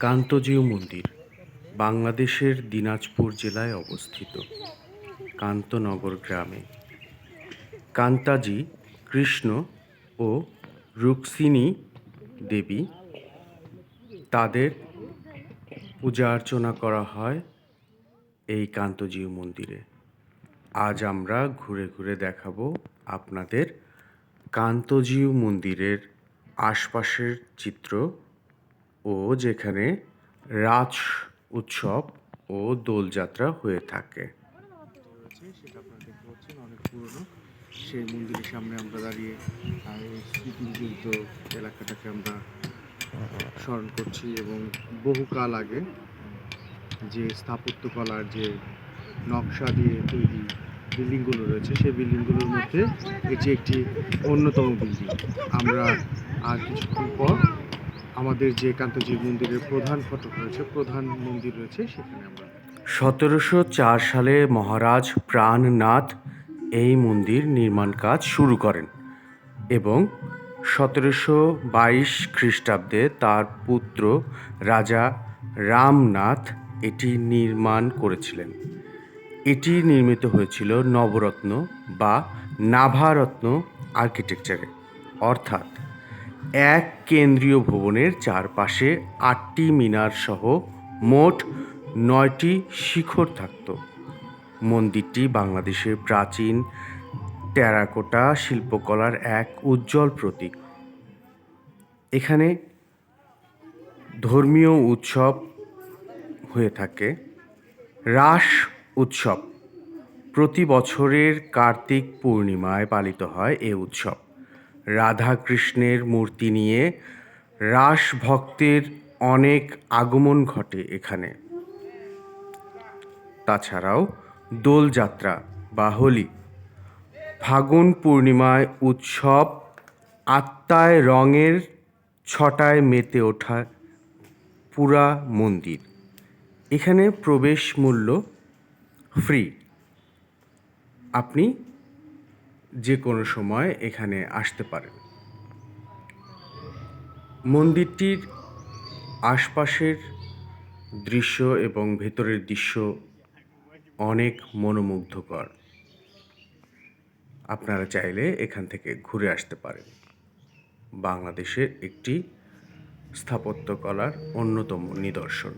কান্তজিউ মন্দির, বাংলাদেশের দিনাজপুর জেলায় অবস্থিত, কান্তনগর গ্রামে। কান্তাজি, কৃষ্ণ ও রুক্মিণী দেবী, তাদের পূজা অর্চনা করা হয় এই কান্তজিউ মন্দিরে। আজ আমরা ঘুরে ঘুরে দেখাবো আপনাদের কান্তজিউ মন্দিরের আশপাশের চিত্র ও যেখানে রাজ উৎসব ও দোলযাত্রা হয়ে থাকে। সেটা আপনারা অনেক পুরনো সেই মন্দিরের সামনে আমরা দাঁড়িয়ে স্মৃতিবিজড়িত এলাকাটাকে আমরা স্মরণ করছি এবং বহুকাল আগে যে স্থাপত্যকলার যে নকশা দিয়ে তৈরি বিল্ডিংগুলো রয়েছে, সেই বিল্ডিংগুলোর মধ্যে এটি একটি অন্যতম বিল্ডিং। আমরা আর কিছুক্ষণ পর আমাদের যে কান্তজি মন্দিরের প্রধান ফটক রয়েছে, প্রধান মন্দির রয়েছে, সেখানে আমরা সতেরোশো চার সালে মহারাজ প্রাণনাথ এই মন্দির নির্মাণ কাজ শুরু করেন এবং সতেরোশো বাইশ খ্রিস্টাব্দে তার পুত্র রাজা রামনাথ এটি নির্মাণ করেছিলেন। এটি নির্মিত হয়েছিল নবরত্ন বা নাভারত্ন আর্কিটেকচারে, অর্থাৎ এক কেন্দ্রীয় ভবনের চারপাশে আটটি মিনার সহ মোট নয়টি শিখর থাকত। মন্দিরটি বাংলাদেশের প্রাচীন টেরাকোটা শিল্পকলার এক উজ্জ্বল প্রতীক। এখানে ধর্মীয় উৎসব হয়ে থাকে। রাস উৎসব। প্রতি বছরের কার্তিক পূর্ণিমায় পালিত হয় এ উৎসব। রাধা কৃষ্ণের মূর্তি নিয়ে রাস ভক্তের অনেক আগমন ঘটে এখানে। তাছাড়াও দোলযাত্রা বা হোলি ফাগুন পূর্ণিমায় উৎসব আত্মায় রঙের ছটায় মেতে ওঠা পুরা মন্দির। এখানে প্রবেশ মূল্য ফ্রি আপনি যে কোনো সময় এখানে আসতে পারেন। মন্দিরটির আশপাশের দৃশ্য এবং ভেতরের দৃশ্য অনেক মনোমুগ্ধকর। আপনারা চাইলে এখান থেকে ঘুরে আসতে পারেন। বাংলাদেশের একটি স্থাপত্যকলার অন্যতম নিদর্শন।